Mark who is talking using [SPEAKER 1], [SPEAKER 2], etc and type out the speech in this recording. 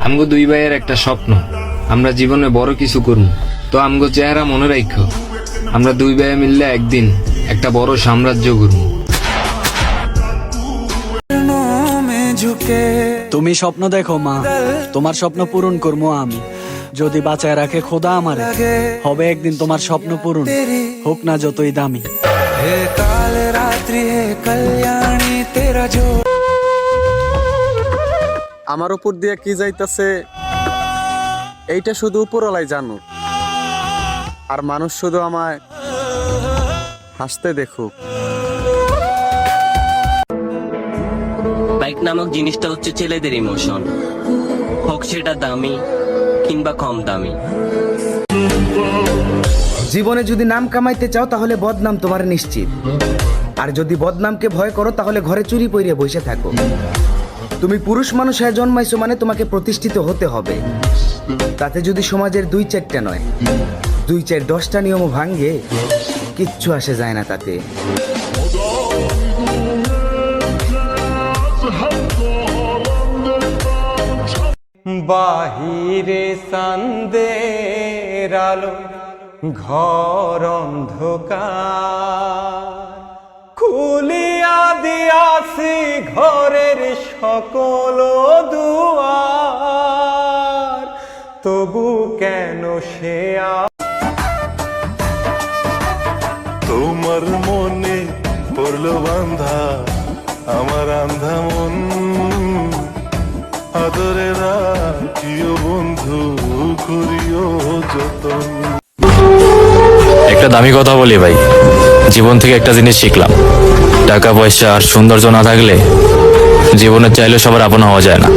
[SPEAKER 1] আমগো দুই ভাইয়ের একটা স্বপ্ন। আমরা জীবনে বড় কিছু করব তো আমগো চেহারা মনে রাখ আমরা দুই ভাইয়ে মিললে একদিন একটা বড় সাম্রাজ্য করব
[SPEAKER 2] তুমি স্বপ্ন দেখো মা। তোমার স্বপ্ন পূরণ করব আমি। যদি বাঁচায় রাখে খোদা আমার। হবে একদিন তোমার স্বপ্ন পূরণ। হোক না যতই দামি।
[SPEAKER 3] হে কাল রাত্রি হে কল্যাণ।
[SPEAKER 4] আমার উপর দিয়ে কি যাইতাছে? এইটা শুধু উপরলাই জানুক। আর মানুষ শুধু আমায় হাসতে দেখুক।
[SPEAKER 5] বাইক নামক জিনিসটা হচ্ছে ছেলেদের ইমোশন হোক সেটা দামি কিংবা কম দামি।
[SPEAKER 6] জীবনে যদি নাম কামাইতে চাও তাহলে বদনাম তোমার নিশ্চিত। আর যদি বদনামকে ভয় করো তাহলে ঘরে চুরি পইরে বসে থাকো। তুমি পুরুষ মানুষ হয়ে জন্মাইছো মানে তোমাকে প্রতিষ্ঠিত হতে হবে। তাতে যদি সমাজের দুই চারটা নয়, দুই চার দশটা নিয়মও ভাঙ্গে কিচ্ছু আসে যায় না তাতে।
[SPEAKER 7] বাহিরে সান্দের আলো, ঘর অন্ধকার। খুলিয়া দিয়াছি ঘরের সকল দুয়ার তবু কেন সে আ-
[SPEAKER 8] তোমার মনে পড়ল বান্ধা আমার আন্ধা মন। আদরে রাখিও বন্ধু করিও যতন।
[SPEAKER 9] একটা দামি কথা বলি ভাই জীবন থেকে একটা জিনিস শিখলাম। টাকা পয়সা আর সৌন্দর্য না থাকলে জীবনে চাইলে সবার আপন হওয়া যায় না।